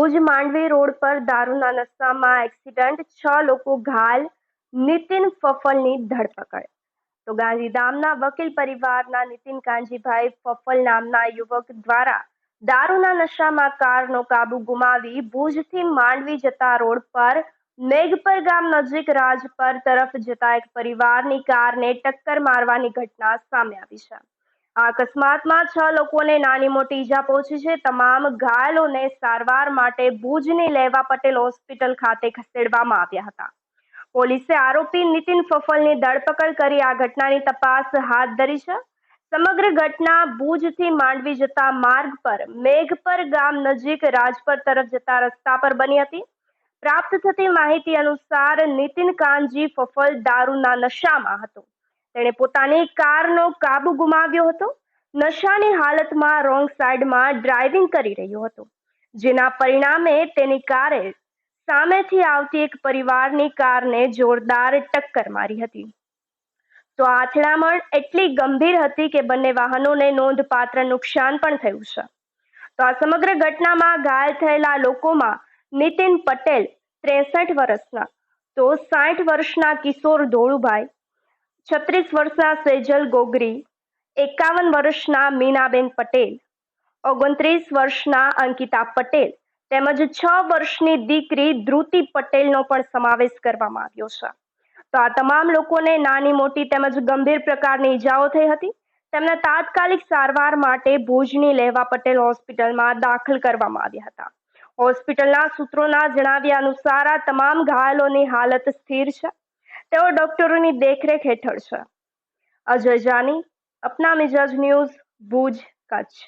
Bhuj Mandvi road પર દારૂના નશામાં એક્સિડન્ટ, છ લોકો ઘાયલ, નીતિન ફફલની ધરપકડ. તો ગાંધીધામના વકીલ પરિવારના નીતિન કાંજીભાઈ ફફલ નામના યુવક દ્વારા દારૂના નશામાં કારનો કાબુ ગુમાવી ભુજથી માંડવી જતા રોડ પર, મેઘપર ગામ નજીક રાજપર તરફ જતા એક પરિવારની કારને ટક્કર મારવાની ઘટના સામે આવી છે. અકસ્માતમાં છ લોકોને નાની મોટી ઈજા પહોંચી છે. તમામ ઘાયલોને સારવાર માટે ભુજની લેવા પટેલ હોસ્પિટલ ખાતે ખસેડવામાં આવ્યા હતા. પોલીસે આરોપી નીતિન ફફલની ધરપકડ કરી આ ઘટનાની તપાસ હાથ ધરી છે. સમગ્ર ઘટના ભુજથી માંડવી જતા માર્ગ પર મેઘપર ગામ નજીક રાજપર તરફ જતા રસ્તા પર બની હતી. પ્રાપ્ત થતી માહિતી અનુસાર નીતિન કાનજી ફફલ દારૂના નશામાં હતો. તેણે પોતાની કારનો કાબુ ગુમાવ્યો હતો. નશાની હાલતમાં રોંગ સાઈડમાં ડ્રાઇવિંગ કરી રહ્યો હતો. જેના પરિણામે તેની કારે સામેથી આવતી એક પરિવારની કારને જોરદાર ટક્કર મારી હતી. તો આ અથડામણ એટલી ગંભીર હતી કે બંને વાહનોને નોંધપાત્ર નુકસાન પણ થયું છે. તો આ સમગ્ર ઘટનામાં ઘાયલ થયેલા લોકોમાં નીતિન પટેલ ત્રેસઠ વર્ષના, તો સાઠ વર્ષના કિશોર ધોળુભાઈ છત્રીસ વર્ષના સેજલ ગોગરી, એકાવન વર્ષના મીનાબેન પટેલ, ઓગણત્રીસ વર્ષના અંકિતા પટેલ તેમજ છ વર્ષની દીકરી ધ્રુતિ પટેલનો પણ સમાવેશ કરવામાં આવ્યો છે. તો આ તમામ લોકોને નાની મોટી તેમજ ગંભીર પ્રકારની ઈજાઓ થઈ હતી. તેમને તાત્કાલિક સારવાર માટે ભુજની લેવા પટેલ હોસ્પિટલમાં દાખલ કરવામાં આવ્યા હતા. હોસ્પિટલના સૂત્રોના જણાવ્યા અનુસાર આ તમામ ઘાયલોની હાલત સ્થિર છે. તેઓ ડોક્ટરોની દેખરેખ હેઠળ છે. અજય જાની અપના મિજાજ ન્યૂઝ ભુજ કચ્છ.